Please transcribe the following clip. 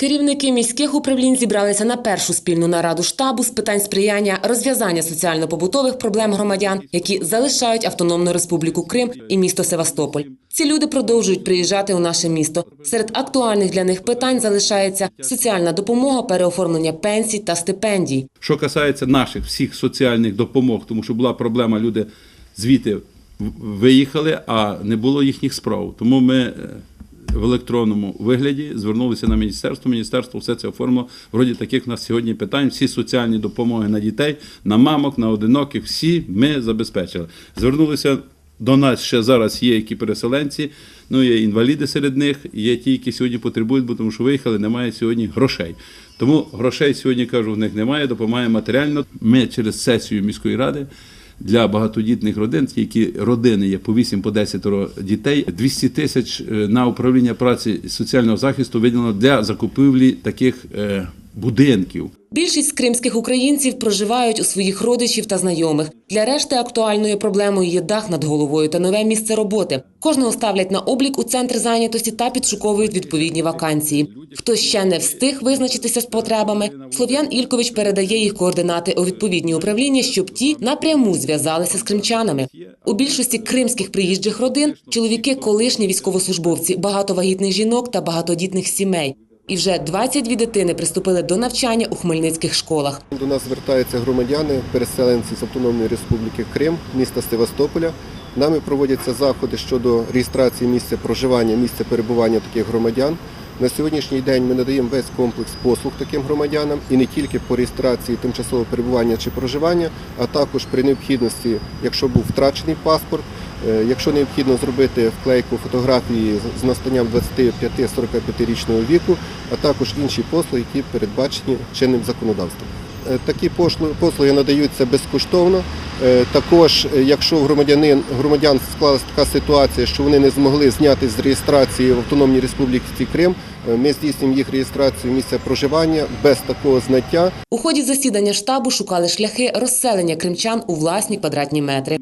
Керівники міських управлінь зібралися на першу спільну нараду штабу з питань сприяння розв'язання соціально-побутових проблем громадян, які залишають Автономну Республіку Крим і місто Севастополь. Ці люди продовжують приїжджати у наше місто. Серед актуальних для них питань залишається соціальна допомога, переоформлення пенсій та стипендій. Що касається наших всіх соціальних допомог, тому що була проблема, люди звідти виїхали, а не було їхніх справ. Тому ми е, в електронному вигляді звернулися на міністерство. Міністерство все це оформило. Вроді таких у нас сьогодні питань. Всі соціальні допомоги на дітей, на мамок, на одиноких, всі ми забезпечили. Звернулися до нас ще зараз є які переселенці, ну є інваліди серед них, є ті, які сьогодні потребують, бо тому що виїхали, немає сьогодні грошей. Тому грошей сьогодні кажу, в них немає, допомагає матеріально. Ми через сесію міської ради. Для багатодітних родин, які родини є по 8 по 10 дітей, 200 тисяч е, на управління праці соціального захисту виділено для закупівлі таких е, будинків. Більшість кримських українців проживають у своїх родичів та знайомих. Для решти актуальною проблемою є дах над головою та нове місце роботи. Кожного ставлять на облік у центр зайнятості та підшуковують відповідні вакансії. Хто ще не встиг визначитися з потребами, Слов'ян Ількович передає їх координати у відповідні управління, щоб ті напряму зв'язалися з кримчанами. У більшості кримських приїжджих родин чоловіки колишні військовослужбовці, багато вагітних жінок та багатодітних сімей. І вже 22 дитини приступили до навчання у хмельницьких школах. До нас звертаються громадяни, переселенці з Автономної Республіки Крим, міста Севастополя. Нами проводяться заходи щодо реєстрації місця проживання, місця перебування таких громадян. На сьогоднішній день ми надаємо весь комплекс послуг таким громадянам і не тільки по реєстрації тимчасового перебування чи проживання, а також при необхідності, якщо був втрачений паспорт, якщо необхідно зробити вклейку фотографії з- настанням 25-45 річного віку, а також інші послуги, які передбачені чинним законодавством. Е, Такі послуги надаються безкоштовно. Е, Також, е, якщо громадянин громадян склалася така ситуація, що вони не змогли зняти з реєстрації в Автономній Республіці Крим, е, ми здійснюємо їх реєстрацію місця проживання без такого знаття. У ході засідання штабу шукали шляхи розселення кримчан у власні квадратні метри.